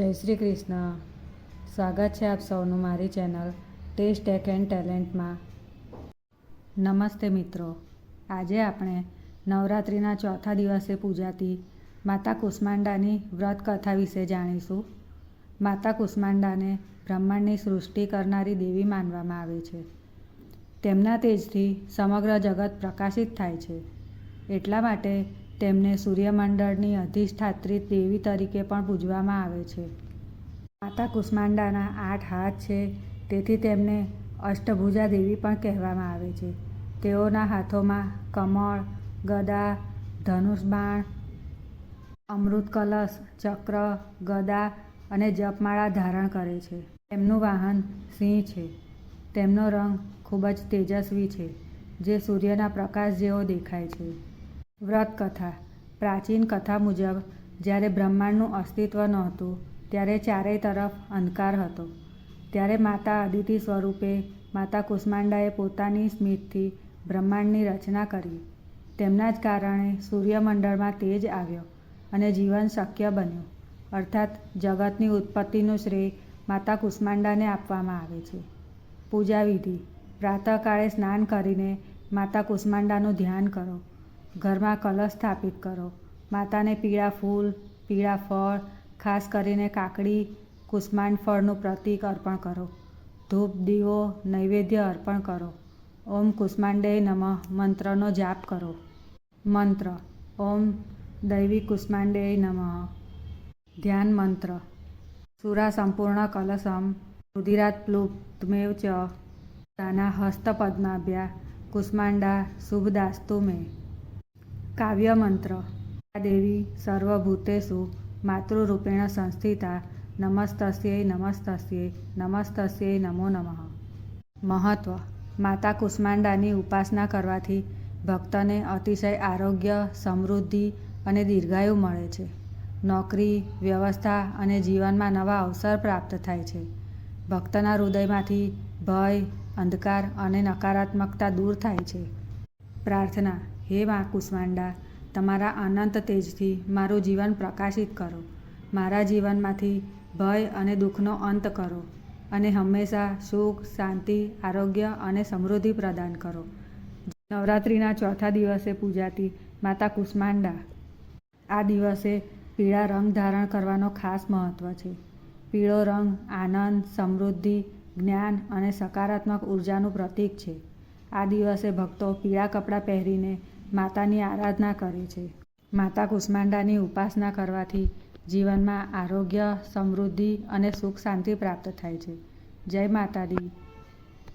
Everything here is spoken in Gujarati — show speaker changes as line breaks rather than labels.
જય શ્રી કૃષ્ણ. સ્વાગત છે આપ સૌનું મારી ચેનલ ટેસ્ટ ટેક એન્ડ ટેલેન્ટમાં. નમસ્તે મિત્રો. આજે આપણે નવરાત્રિના ચોથા દિવસે પૂજાતી માતા કુષ્માંડાની વ્રત કથા વિશે જાણીશું. માતા કુષ્માંડાને બ્રહ્માંડની સૃષ્ટિ કરનારી દેવી માનવામાં આવે છે. તેમના તેજથી સમગ્ર જગત પ્રકાશિત થાય છે. એટલા માટે તેમને સૂર્યમંડળની અધિષ્ઠાત્રી દેવી તરીકે પણ પૂજવામાં આવે છે. માતા કુષ્માંડાના આઠ હાથ છે, તેથી તેમને અષ્ટભુજા દેવી પણ કહેવામાં આવે છે. તેઓના હાથોમાં કમળ, ગદા ધનુષ બાણ અમૃત કલશ ચક્ર, ગદા અને જપમાળા ધારણ કરે છે. તેમનું વાહન સિંહ છે. તેમનો રંગ ખૂબ જ તેજસ્વી છે, જે સૂર્યના પ્રકાશ જેવો દેખાય છે. વ્રત કથા પ્રાચીન કથા મુજબ, જ્યારે બ્રહ્માંડનું અસ્તિત્વ નહોતું, ત્યારે ચારેય તરફ અંધકાર હતો. ત્યારે માતા અદિતિ સ્વરૂપે માતા કુષ્માંડાએ પોતાની સ્મિતથી બ્રહ્માંડની રચના કરી. તેમના જ કારણે સૂર્યમંડળમાં તેજ આવ્યો અને જીવન શક્ય બન્યું. અર્થાત, જગતની ઉત્પત્તિનું શ્રેય માતા કુષ્માંડાને આપવામાં આવે છે. પૂજા વિધિ પ્રાતઃકાળે સ્નાન કરીને માતા કુષ્માંડાનું ધ્યાન કરો. ઘરમાં કલશ સ્થાપિત કરો. માતાને પીળા ફૂલ, પીળા ફળ, ખાસ કરીને કાકડી, કુષ્માંડ ફળનું પ્રતીક અર્પણ કરો. ધૂપ, દીવો, નૈવેદ્ય અર્પણ કરો. ઓમ કુષ્માંડે નમઃ. મંત્રનો જાપ કરો. મંત્ર. ઓમ દૈવી કુષ્માંડે નમઃ. ધ્યાન મંત્ર. સુરા સંપૂર્ણ કલશમ. રુધિરાત પ્લુપ્તમેવ ચ. તાના હસ્તપદ્માભ્યા. કુષ્માંડા, શુભદાસ્તુ મે. કાવ્ય મંત્ર આ દેવી સર્વભૂતેષુ, માતૃરૂપેણ સંસ્થિતા, નમસ્તસ્યૈ નમસ્તસ્યૈ નમસ્તસ્યૈ નમો નમઃ. મહત્વ, માતા કુષ્માંડાની ઉપાસના કરવાથી ભક્તને અતિશય આરોગ્ય, સમૃદ્ધિ અને દીર્ઘાયુ મળે છે. નોકરી, વ્યવસ્થા અને જીવનમાં નવા અવસર પ્રાપ્ત થાય છે. ભક્તના હૃદયમાંથી ભય, અંધકાર અને નકારાત્મકતા દૂર થાય છે. પ્રાર્થના હે મા કુષ્માંડા તમારા અનંત તેજથી મારું જીવન પ્રકાશિત કરો. મારા જીવનમાંથી ભય અને દુઃખનો અંત કરો અને હંમેશા સુખ, શાંતિ, આરોગ્ય અને સમૃદ્ધિ પ્રદાન કરો. નવરાત્રિના ચોથા દિવસે પૂજાતી માતા કુષ્માંડા આ દિવસે પીળા રંગ ધારણ કરવાનો ખાસ મહત્ત્વ છે. પીળો રંગ આનંદ, સમૃદ્ધિ, જ્ઞાન અને સકારાત્મક ઉર્જાનું પ્રતીક છે. આ દિવસે ભક્તો પીળા કપડાં પહેરીને માતાની આરાધના કરે છે. માતા કુષ્માંડાની ઉપાસના કરવાથી જીવનમાં આરોગ્ય, સમૃદ્ધિ અને સુખ શાંતિ પ્રાપ્ત થાય છે. જય માતાદી